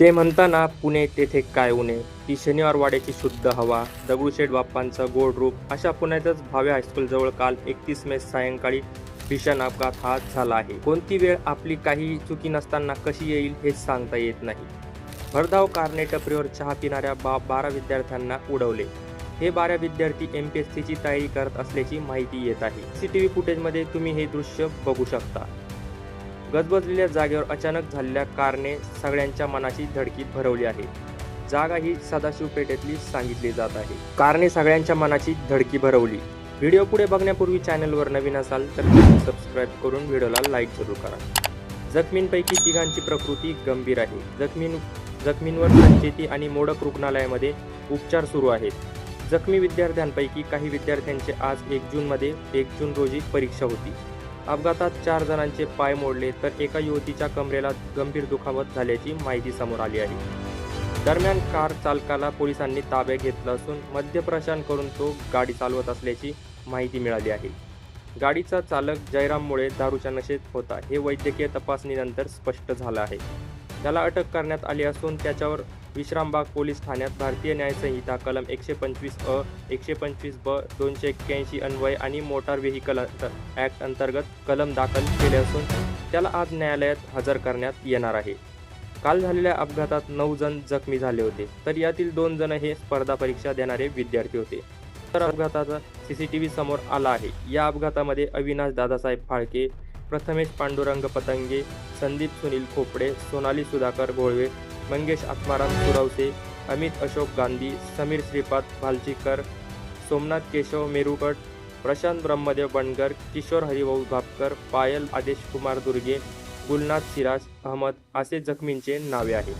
ते म्हणताना पुणे तेथे काय उणे ती शनिवार वाड्याची शुद्ध हवा दगडूशेठ बाप्पांचं गोड रूप अशा पुण्यातच भावे हायस्कूलजवळ काल एकतीस मे सायंकाळी भीषण अपघात हा झाला आहे. कोणती वेळ आपली काही चुकी नसताना कशी येईल हेच सांगता येत नाही. भरधाव कारने टपरीवर चहा पिणाऱ्या बा बारा विद्यार्थ्यांना उडवले. हे बारा विद्यार्थी एम पी एस सीची तयारी करत असल्याची माहिती येत आहे. सी टी व्ही फुटेजमध्ये तुम्ही हे दृश्य बघू शकता. गजबजलेल्या जागेवर अचानक झालेल्या कारने सगळ्यांच्या मनाची धडकी भरवली आहे. जागा ही सदाशिव पेठेतली सांगितली जात आहे. कारने सगळ्यांच्या मनाची धडकी भरवली. व्हिडिओ पुढे बघण्यापूर्वी चॅनलवर नवीन असाल तर सबस्क्राईब करून व्हिडिओला लाईक जरूर करा. जखमींपैकी तिघांची प्रकृती गंभीर आहे. जखमीं जखमींवर संचेती आणि मोडक रुग्णालयामध्ये उपचार सुरू आहेत. जखमी विद्यार्थ्यांपैकी काही विद्यार्थ्यांचे आज एक जूनमध्ये एक जून रोजी परीक्षा होती. अपघातात चार जणांचे पाय मोडले तर एका युवतीच्या कमरेला गंभीर दुखापत झाल्याची माहिती समोर आली आहे. दरम्यान कार चालकाला पोलिसांनी ताब्यात घेतलं असून मद्यप्राशन करून तो गाडी चालवत असल्याची माहिती मिळाली आहे. गाडीचा चालक जयराममुळे दारूच्या नशेत होता. हे वैद्यकीय तपासणीनंतर स्पष्ट झालं आहे. त्याला अटक करण्यात आली असून त्याच्यावर विश्रामबाग पोलीस ठाण्यात भारतीय न्यायसंहिता कलम एकशे पंचवीस अ एकशे पंचवीस ब दोनशे एक्क्याऐंशी अन्वय आणि मोटार व्हेकल ॲक्ट अंतर्गत कलम दाखल केले असून त्याला आज न्यायालयात हजर करण्यात येणार आहे. काल झालेल्या अपघातात नऊ जण जखमी झाले होते. तर यातील दोन जण हे स्पर्धा परीक्षा देणारे विद्यार्थी होते. तर अपघाताचा सीसीटीव्ही समोर आला आहे. या अपघातामध्ये अविनाश दादासाहेब फाळके प्रथमेश पांडुरंग पतंगे संदीप सुनील खोपडे सोनाली सुधाकर घोळवे मंगेश आत्माराम सुरवसे अमित अशोक गांधी समीर श्रीपाद भालचीकर सोमनाथ केशव मेरुकट प्रशांत ब्रह्मदेव बनगर किशोर हरिभाऊ भापकर पायल आदेश कुमार दुर्गे गुलनाथ सिराज अहमद असे जखमींचे नावे आहे